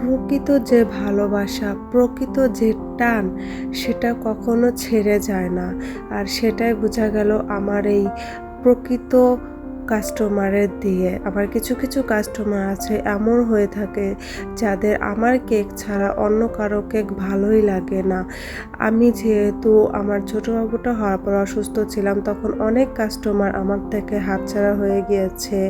প্রকৃত যে ভালোবাসা, প্রকৃত যে টান, সেটা কখনো ছেড়ে যায় না। আর সেটাই বোঝা গেল আমার এই প্রকৃত কাস্টমারের দিয়ে। আবার কিছু কিছু কাস্টমার আছে, এমন হয়ে থাকে যাদের আমার কেক ছাড়া অন্য কারও কেক ভালোই লাগে না। আমি যেহেতু আমার ছোটো বাবুটা হওয়ার পর অসুস্থ ছিলাম, তখন অনেক কাস্টমার আমার থেকে হাতছাড়া হয়ে গিয়েছে,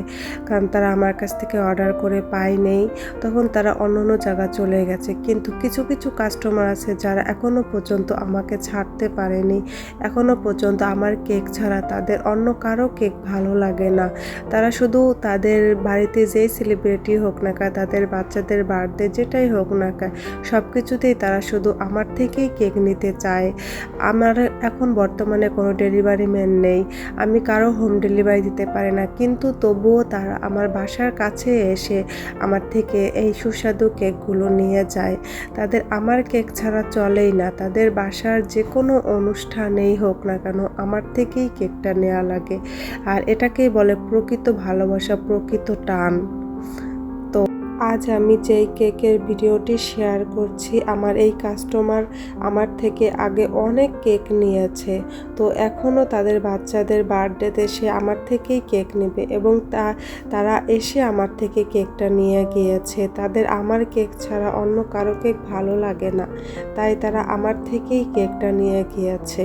কারণ তারা আমার কাছ থেকে অর্ডার করে পায় নেই। তখন তারা অন্য অন্য জায়গা চলে গেছে। কিন্তু কিছু কিছু কাস্টমার আছে যারা এখনও পর্যন্ত আমাকে ছাড়তে পারেনি। এখনও পর্যন্ত আমার কেক ছাড়া তাদের অন্য কারও কেক ভালো লাগে না। তারা শুধু তাদের বাড়িতে যেই সেলিব্রিটি হোক না কেন, তাদের বাচ্চাদের বার্থডে যেটাই হোক না কেন সব কিছুতেই তারা শুধু আমার থেকেই কেক নিতে চায়। আমার এখন বর্তমানে কোনো ডেলিভারি ম্যান নেই, আমি কারও হোম ডেলিভারি দিতে পারি না, কিন্তু তবুও তারা আমার বাসার কাছে এসে আমার থেকে এই সুস্বাদু কেকগুলো নিয়ে যায়। তাদের আমার কেক ছাড়া চলেই না, তাদের বাসার যে কোনো অনুষ্ঠানেই হোক না কেন, আমার থেকেই কেকটা নেওয়া লাগে। আর এটাকেই বলে প্রকৃত ভালোবাসা, প্রকৃত টান। তো আজ আমি যেই কেকের ভিডিওটি শেয়ার করছি, আমার এই কাস্টমার আমার থেকে আগে অনেক কেক নিয়েছে। তো এখনও তাদের বাচ্চাদের বার্থডেতে সে আমার থেকেই কেক নেবে এবং তা, তারা এসে আমার থেকে কেকটা নিয়ে গিয়েছে। তাদের আমার কেক ছাড়া অন্য কারও কেক ভালো লাগে না, তাই তারা আমার থেকেই কেকটা নিয়ে গিয়েছে।